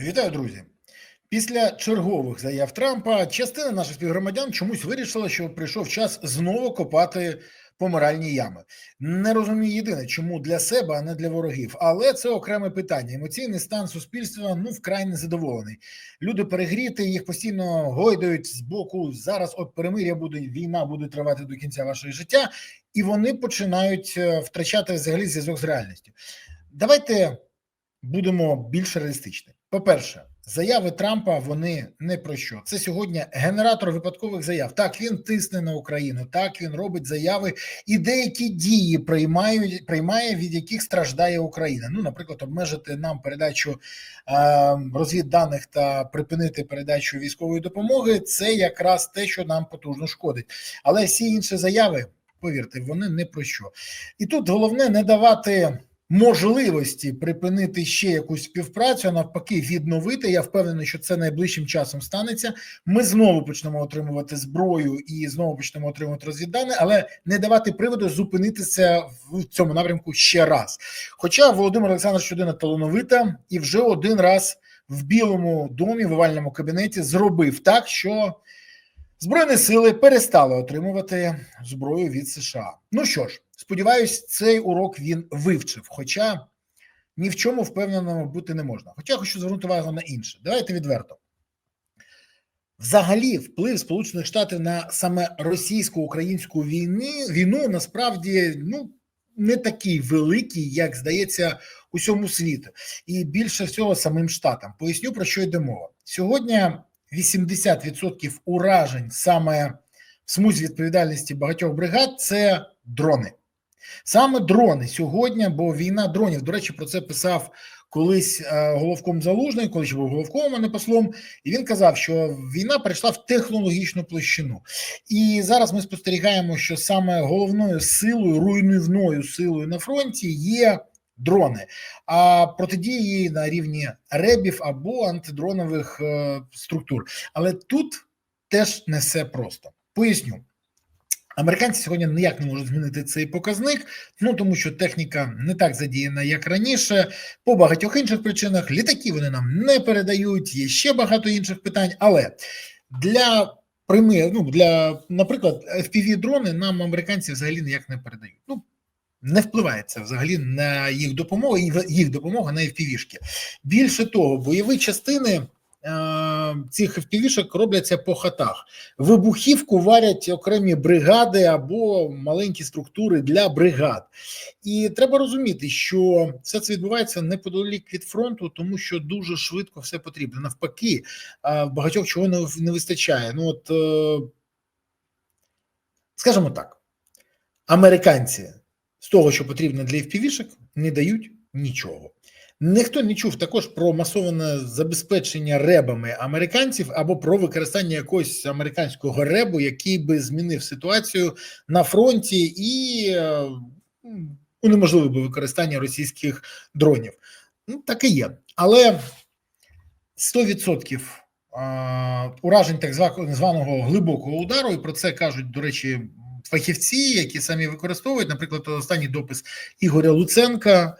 Вітаю, друзі. Після чергових заяв Трампа частина наших співгромадян чомусь вирішила, що прийшов час знову копати помиральні ями. Не розумію єдине, чому для себе, а не для ворогів. Але це окреме питання. Емоційний стан суспільства ну вкрай незадоволений. Люди перегріти, їх постійно гойдають з боку. Зараз от перемир'я буде війна буде тривати до кінця вашого життя, і вони починають е, втрачати взагалі зв'язок з реальністю. Давайте будемо більш реалістичні. По-перше, заяви Трампа вони не про що. Це сьогодні генератор випадкових заяв. Так він тисне на Україну, так він робить заяви і деякі дії приймають приймає, від яких страждає Україна. Ну, наприклад, обмежити нам передачу е, розвідданих та припинити передачу військової допомоги. Це якраз те, що нам потужно шкодить. Але всі інші заяви, повірте, вони не про що. І тут головне не давати можливості припинити ще якусь співпрацю, а навпаки, відновити. Я впевнений, що це найближчим часом станеться. Ми знову почнемо отримувати зброю і знову почнемо отримувати розвіддане, але не давати приводу зупинитися в цьому напрямку ще раз. Хоча Володимир Олександрович людина талановита і вже один раз в Білому домі в овальному кабінеті зробив так, що. Збройні сили перестали отримувати зброю від США. Ну що ж, сподіваюсь, цей урок він вивчив. Хоча ні в чому впевненому бути не можна. Хоча хочу звернути увагу на інше. Давайте відверто. Взагалі, вплив Сполучених Штатів на саме російсько-українську війни війну насправді ну не такий великий, як здається, усьому світу, і більше всього самим штатам. Поясню про що йде мова сьогодні. 80% уражень саме в смузі відповідальності багатьох бригад це дрони. Саме дрони сьогодні, бо війна дронів, до речі, про це писав колись головком залужний, коли був головком, а не послом, і він казав, що війна перейшла в технологічну площину. І зараз ми спостерігаємо, що саме головною силою, руйнівною силою на фронті є дрони, а протидії на рівні ребів або антидронових е, структур. Але тут теж не все просто. Поясню. Американці сьогодні ніяк не можуть змінити цей показник, ну тому що техніка не так задіяна, як раніше, по багатьох інших причинах. Літаки вони нам не передають, є ще багато інших питань. Але для примір, ну для, наприклад, fpv дрони нам американці взагалі ніяк не передають. Ну не впливає це взагалі на їх допомогу, їх допомога на FPV-шки. Більше того, бойові частини е, цих FPV-шок робляться по хатах. Вибухівку варять окремі бригади або маленькі структури для бригад. І треба розуміти, що все це відбувається неподалік від фронту, тому що дуже швидко все потрібно. Навпаки, багатьох чого не, вистачає. Ну от, е, скажімо так, американці з того, що потрібно для FPV-шок, не дають нічого. Ніхто не чув також про масоване забезпечення ребами американців або про використання якогось американського ребу, який би змінив ситуацію на фронті і е, унеможливив би використання російських дронів. Ну, так і є. Але 100% уражень так званого глибокого удару, і про це кажуть, до речі, фахівці, які самі використовують, наприклад, останній допис Ігоря Луценка,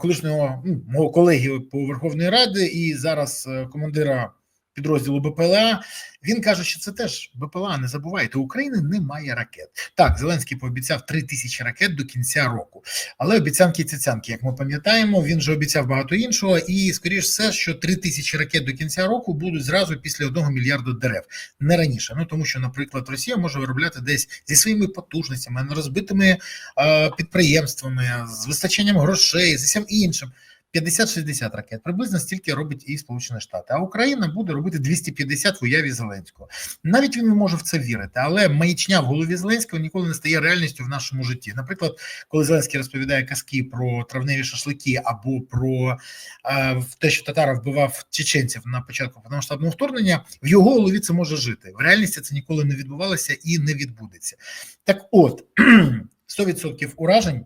колишнього ну, мого колеги по Верховній Раді, і зараз е, командира підрозділу БПЛА. Він каже, що це теж БПЛА. Не забувайте, України немає ракет. Так, Зеленський пообіцяв 3 тисячі ракет до кінця року, але обіцянки цяцянки, як ми пам'ятаємо, він же обіцяв багато іншого. І скоріш все, що 3 тисячі ракет до кінця року будуть зразу після одного мільярду дерев, не раніше. Ну тому що, наприклад, Росія може виробляти десь зі своїми потужностями, розбитими е, підприємствами, з вистачанням грошей, з усім іншим. 50-60 ракет. Приблизно стільки робить і Сполучені Штати. А Україна буде робити 250 в уяві Зеленського. Навіть він не може в це вірити, але маячня в голові Зеленського ніколи не стає реальністю в нашому житті. Наприклад, коли Зеленський розповідає казки про травневі шашлики або про е, те, що татара вбивав чеченців на початку повномасштабного вторгнення, в його голові це може жити. В реальності це ніколи не відбувалося і не відбудеться. Так, от 100% уражень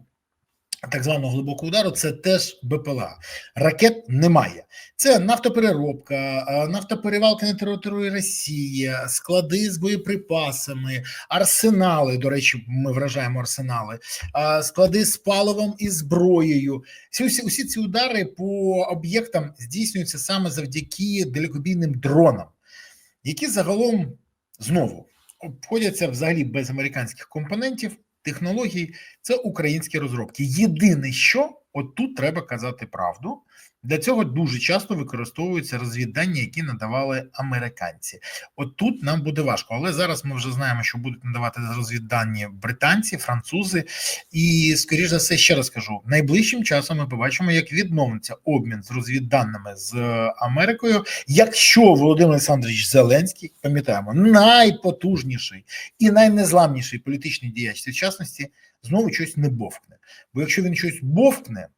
так званого глибокого удару, це теж БПЛА. Ракет немає. Це нафтопереробка, е, нафтоперевалки на території Росії, склади з боєприпасами, арсенали. До речі, ми вражаємо арсенали, е, склади з паливом і зброєю. Всі, усі, ці удари по об'єктам здійснюються саме завдяки далекобійним дронам, які загалом знову обходяться взагалі без американських компонентів технологій це українські розробки. Єдине, що от тут треба казати правду. Для цього дуже часто використовуються розвіддання, які надавали американці. От тут нам буде важко, але зараз ми вже знаємо, що будуть надавати розвіддані британці, французи, і скоріш за все, ще раз кажу: найближчим часом ми побачимо, як відновиться обмін з розвідданими з Америкою. Якщо Володимир Олександрович Зеленський, пам'ятаємо, найпотужніший і найнезламніший політичний діяч сучасності знову щось не бовкне. Бо якщо він щось бовкне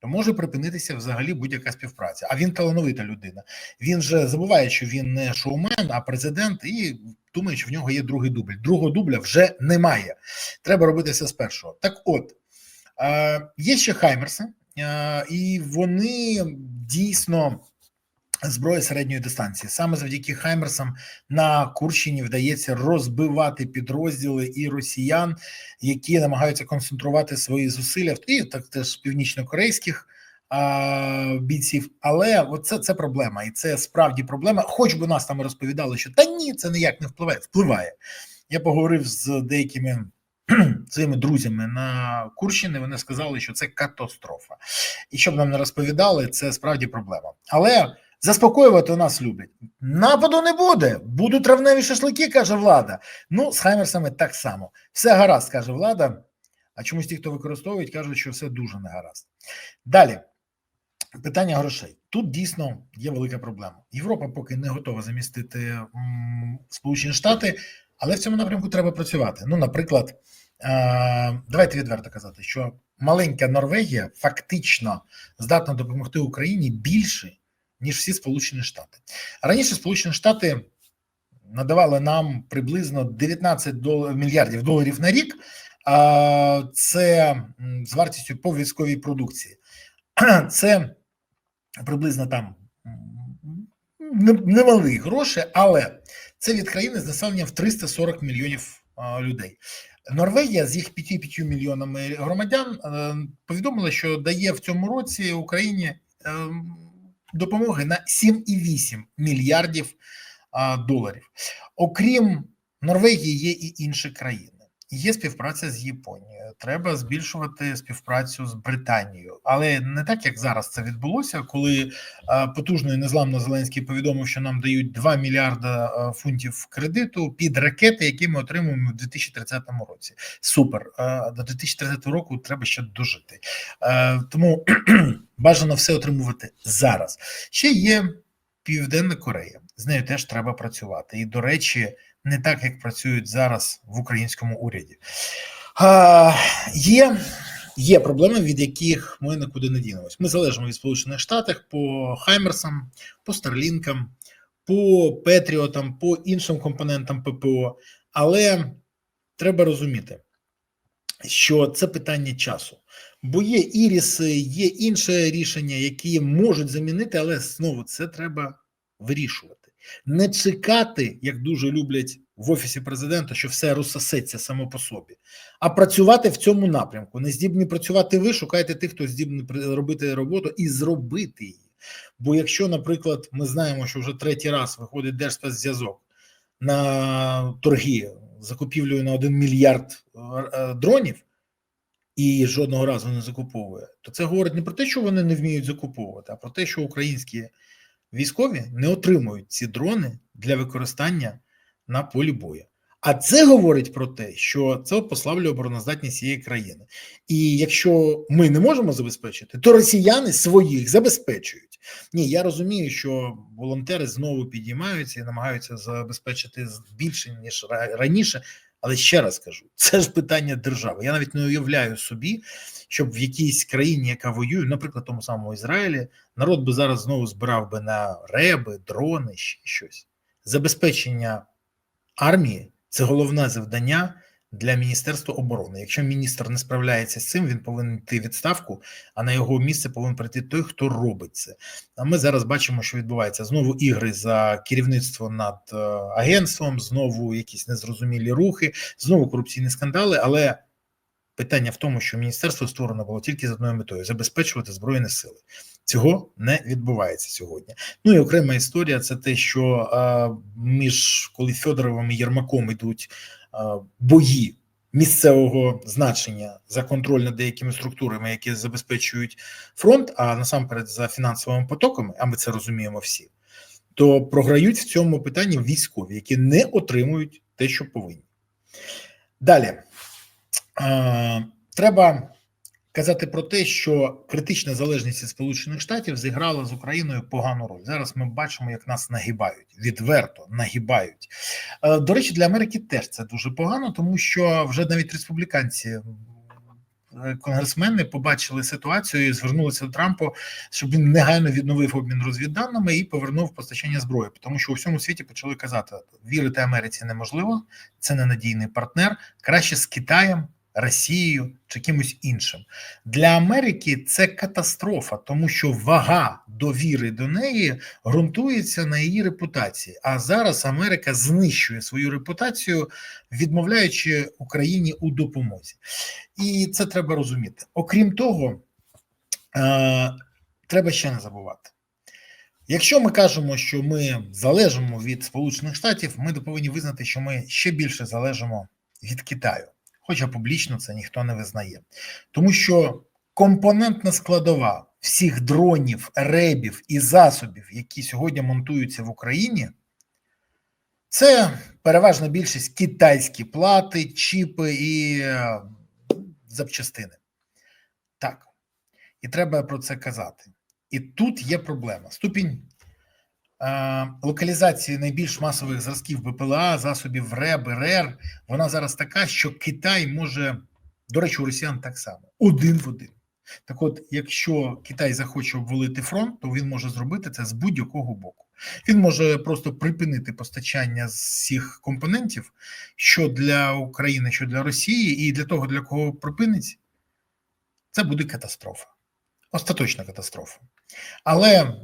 то може припинитися взагалі будь-яка співпраця. А він талановита людина. Він же забуває, що він не шоумен, а президент, і думає, що в нього є другий дубль. Другого дубля вже немає. Треба робити все з першого. Так, от е, є ще Хаймерси, е, і вони дійсно зброї середньої дистанції. Саме завдяки Хаймерсам на Курщині вдається розбивати підрозділи і росіян, які намагаються концентрувати свої зусилля і так теж північно-корейських бійців. Але оце це проблема, і це справді проблема. Хоч би нас там розповідали, що та ні, це ніяк не впливає. Впливає. Я поговорив з деякими. Своїми друзями на Курщини вони сказали, що це катастрофа, і щоб нам не розповідали, це справді проблема. Але Заспокоювати нас люблять. Нападу не буде. Будуть травневі шашлики, каже влада. Ну, з Хаймерсами так само. Все гаразд, каже влада. А чомусь ті, хто використовують, кажуть, що все дуже не гаразд. Далі. Питання грошей. Тут дійсно є велика проблема. Європа поки не готова замістити Сполучені Штати, але в цьому напрямку треба працювати. Ну, наприклад, е, давайте відверто казати, що маленька Норвегія фактично здатна допомогти Україні більше ніж всі Сполучені Штати. Раніше Сполучені Штати надавали нам приблизно 19 дол... мільярдів доларів на рік. А це з вартістю по військовій продукції. Це приблизно там немалі гроші, але це від країни з населенням в 340 мільйонів людей. Норвегія з їх 5-5 мільйонами громадян е, повідомила, що дає в цьому році Україні ем, допомоги на 7,8 мільярдів доларів. Окрім Норвегії, є і інші країни. Є співпраця з Японією. Треба збільшувати співпрацю з Британією, але не так як зараз це відбулося, коли потужно і незламно Зеленський повідомив, що нам дають 2 мільярда фунтів кредиту під ракети, які ми отримуємо в 2030 році. Супер до 2030 року треба ще дожити. Тому бажано все отримувати зараз. Ще є Південна Корея. З нею теж треба працювати. І, до речі не так, як працюють зараз в українському уряді. А, Є є проблеми, від яких ми нікуди не дінемось. Ми залежимо від Сполучених Штатів по Хаймерсам, по Старлінкам, по Петріотам, по іншим компонентам ППО. Але треба розуміти, що це питання часу. Бо є іріси, є інше рішення, які можуть замінити, але знову це треба вирішувати не чекати, як дуже люблять в офісі президента, що все розсосеться само по собі, а працювати в цьому напрямку. Не здібні працювати ви, шукайте тих, хто здібний робити роботу і зробити її. Бо якщо, наприклад, ми знаємо, що вже третій раз виходить Держспецзв'язок на торги закупівлею на 1 мільярд е, дронів. І жодного разу не закуповує, то це говорить не про те, що вони не вміють закуповувати, а про те, що українські військові не отримують ці дрони для використання на полі бою. А це говорить про те, що це послаблює обороноздатність цієї країни. І якщо ми не можемо забезпечити, то росіяни своїх забезпечують. Ні, я розумію, що волонтери знову підіймаються і намагаються забезпечити більше ніж раніше. Але ще раз кажу, це ж питання держави. Я навіть не уявляю собі, щоб в якійсь країні, яка воює, наприклад, тому самому Ізраїлі, народ би зараз знову збирав би на реби, дрони, ще щось. Забезпечення армії це головне завдання для Міністерства оборони. Якщо міністр не справляється з цим, він повинен йти відставку, а на його місце повинен прийти той, хто робить це. А ми зараз бачимо, що відбувається знову ігри за керівництво над е, агентством, знову якісь незрозумілі рухи, знову корупційні скандали. Але питання в тому, що міністерство створено було тільки з одною метою забезпечувати збройні сили. Цього не відбувається сьогодні. Ну і окрема історія це те, що а, між коли Федоровим і Єрмаком йдуть бої місцевого значення за контроль над деякими структурами, які забезпечують фронт, а насамперед за фінансовими потоками, а ми це розуміємо всі, то програють в цьому питанні військові, які не отримують те, що повинні. Далі а, треба казати про те, що критична залежність від Сполучених Штатів зіграла з Україною погану роль. Зараз ми бачимо, як нас нагибають, відверто нагибають. Е, До речі, для Америки теж це дуже погано, тому що вже навіть республіканці. е, Конгресмени побачили ситуацію і звернулися до Трампа, щоб він негайно відновив обмін розвідданими і повернув постачання зброї, тому що у всьому світі почали казати: вірити Америці неможливо, це ненадійний партнер. Краще з Китаєм Росією чи кимось іншим. Для Америки це катастрофа, тому що вага довіри до неї ґрунтується на її репутації. А зараз Америка знищує свою репутацію, відмовляючи Україні у допомозі. І це треба розуміти. Окрім того, е, треба ще не забувати. Якщо ми кажемо, що ми залежимо від Сполучених Штатів, ми повинні визнати, що ми ще більше залежимо від Китаю хоча публічно це ніхто не визнає, тому що компонентна складова всіх дронів, ребів і засобів, які сьогодні монтуються в Україні, це переважна більшість китайські плати, чіпи і е, запчастини. Так, і треба про це казати. І тут є проблема. Ступінь локалізації найбільш масових зразків БПЛА, засобів РЕБ, РЕР, вона зараз така, що Китай може, до речі, у росіян так само, один в один. Так от, якщо Китай захоче обвалити фронт, то він може зробити це з будь-якого боку. Він може просто припинити постачання з всіх компонентів, що для України, що для Росії, і для того, для кого припинить, це буде катастрофа остаточна катастрофа. Але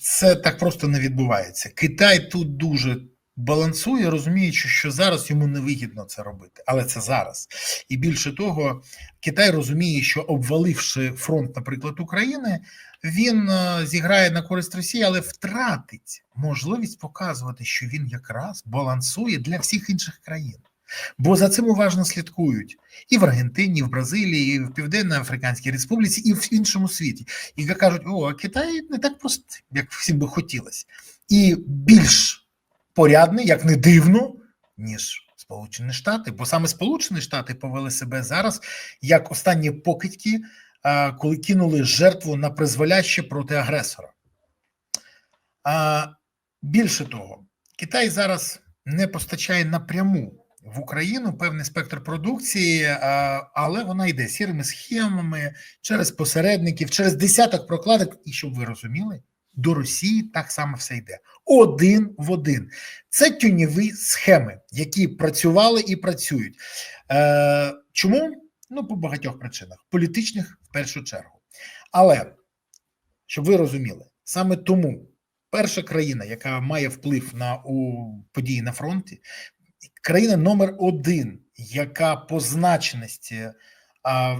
це так просто не відбувається. Китай тут дуже балансує, розуміючи, що зараз йому невигідно це робити, але це зараз. І більше того, Китай розуміє, що обваливши фронт, наприклад, України, він е, зіграє на користь Росії, але втратить можливість показувати, що він якраз балансує для всіх інших країн. Бо за цим уважно слідкують і в Аргентині, і в Бразилії, і в Південно-Африканській Республіці, і в іншому світі. І кажуть, о, Китай не так просто, як всім би хотілося, і більш порядний, як не дивно, ніж Сполучені Штати. Бо саме Сполучені Штати повели себе зараз як останні покидьки, коли кинули жертву на призволяще проти агресора. Більше того, Китай зараз не постачає напряму в Україну певний спектр продукції, але вона йде сірими схемами через посередників, через десяток прокладок. І щоб ви розуміли, до Росії так само все йде один в один. Це тюньові схеми, які працювали і працюють. Е, чому? Ну, по багатьох причинах, політичних в першу чергу. Але щоб ви розуміли, саме тому. Перша країна, яка має вплив на у події на фронті, країна номер один, яка по значності а,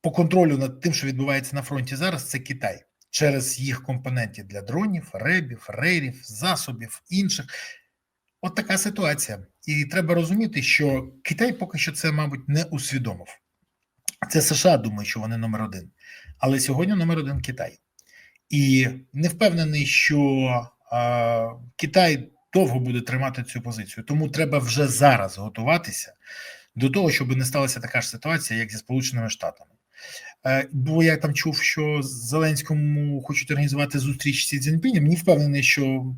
по контролю над тим, що відбувається на фронті зараз, це Китай через їх компонентів для дронів, ребів, рейрів, засобів інших. От така ситуація. І треба розуміти, що Китай поки що це, мабуть, не усвідомив. Це США думає, що вони номер один. Але сьогодні номер один Китай. І не впевнений, що а, Китай довго буде тримати цю позицію. Тому треба вже зараз готуватися до того, щоб не сталася така ж ситуація, як зі Сполученими Штатами. Е, бо я там чув, що Зеленському хочуть організувати зустріч з Цзіньпінем. Не впевнений, що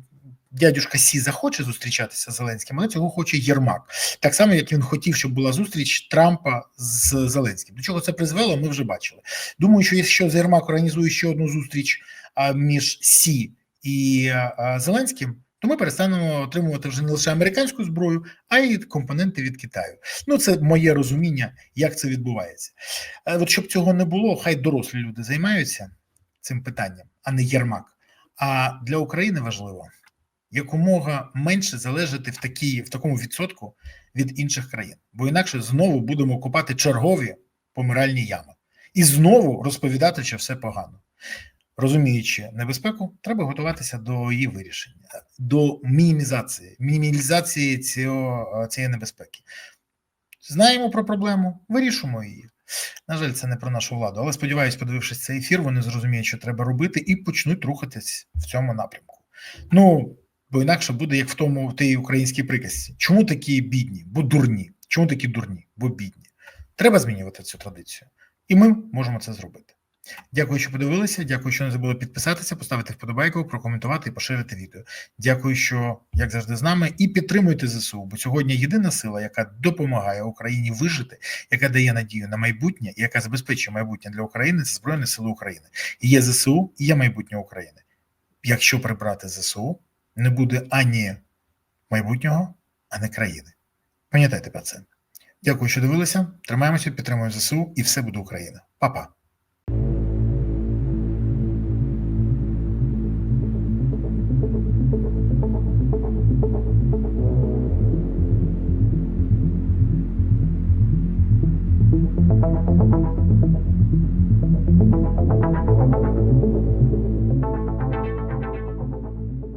дядюшка Сі захоче зустрічатися з Зеленським, але цього хоче Єрмак. Так само, як він хотів, щоб була зустріч Трампа з Зеленським. До чого це призвело, ми вже бачили. Думаю, що якщо Єрмак організує ще одну зустріч між Сі і Зеленським, то ми перестанемо отримувати вже не лише американську зброю, а й компоненти від Китаю. Ну, це моє розуміння, як це відбувається. Е, От щоб цього не було, хай дорослі люди займаються цим питанням, а не Єрмак. А для України важливо якомога менше залежати в такій, в такому відсотку від інших країн, бо інакше знову будемо купати чергові помиральні ями і знову розповідати, що все погано. Розуміючи небезпеку, треба готуватися до її вирішення, до мінімізації, мінімізації цього, цієї небезпеки. Знаємо про проблему, вирішуємо її. На жаль, це не про нашу владу, але сподіваюся, подивившись цей ефір, вони зрозуміють, що треба робити, і почнуть рухатись в цьому напрямку. Ну бо інакше буде як в тому в тій українській приказці. Чому такі бідні? Бо дурні. Чому такі дурні? Бо бідні. Треба змінювати цю традицію, і ми можемо це зробити. Дякую, що подивилися. Дякую, що не забули підписатися, поставити вподобайку, прокоментувати і поширити відео. Дякую, що як завжди з нами, і підтримуйте ЗСУ. Бо сьогодні єдина сила, яка допомагає Україні вижити, яка дає надію на майбутнє, і яка забезпечує майбутнє для України, це Збройні Сили України. І є ЗСУ, і є майбутнє України. Якщо прибрати ЗСУ, не буде ані майбутнього, ані країни. Пам'ятайте про це. Дякую, що дивилися. Тримаємося, підтримуємо ЗСУ, і все буде Україна. Па-па.